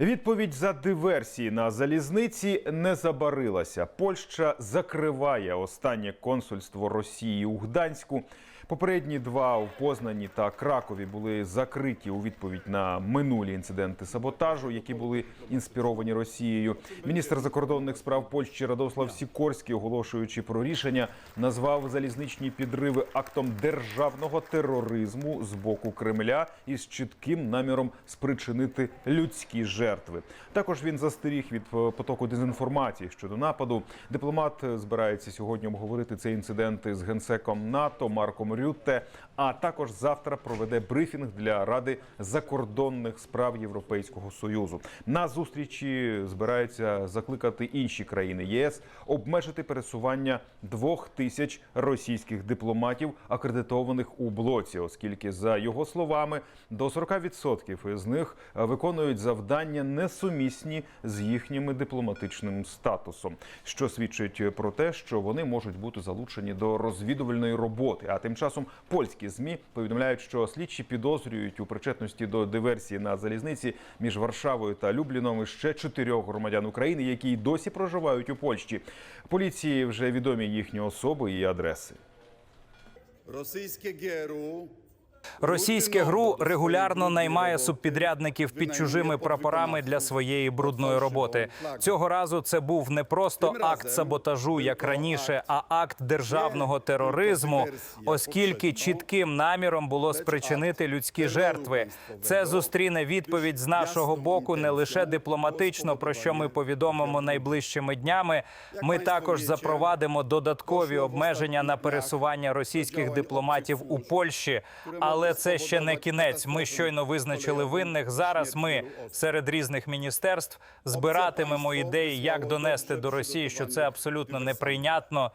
Відповідь за диверсії на залізниці не забарилася. Польща закриває останнє консульство Росії у Гданську. Попередні два у Познані та Кракові були закриті у відповідь на минулі інциденти саботажу, які були інспіровані Росією. Міністр закордонних справ Польщі Радослав Сікорський, оголошуючи про рішення, назвав залізничні підриви актом державного тероризму з боку Кремля із чітким наміром спричинити людські жертви. Також він застеріг від е, потоку дезінформації щодо нападу. Дипломат е, збирається сьогодні обговорити цей інцидент з генсеком НАТО Марком Рютте. А також завтра проведе брифінг для Ради закордонних справ Європейського союзу. На зустрічі збираються закликати інші країни ЄС обмежити пересування двох тисяч російських дипломатів, акредитованих у блоці, оскільки за його словами до 40% з них е, виконують завдання несумісні з їхнім дипломатичним статусом, що свідчить про те, що вони можуть бути залучені до розвідувальної роботи. А тим часом польські змі повідомляють, що слідчі підозрюють у причетності до диверсії на залізниці між Варшавою та Любліном ще чотирьох громадян України, які й досі проживають у Польщі. Поліції вже відомі їхні особи і адреси. Російське ГРУ Російське ГРУ регулярно наймає субпідрядників під чужими прапорами для своєї брудної роботи. Цього разу це був не просто акт саботажу, як раніше, а акт державного тероризму, оскільки чітким наміром було спричинити людські жертви. Це зустріне відповідь з нашого боку не лише дипломатично, про що ми повідомимо найближчими днями. Ми також запровадимо додаткові обмеження на пересування російських дипломатів у Польщі. Але це ще не кінець. Ми щойно визначили винних. Зараз ми серед різних міністерств збиратимемо ідеї, як донести до Росії, що це абсолютно неприйнятно.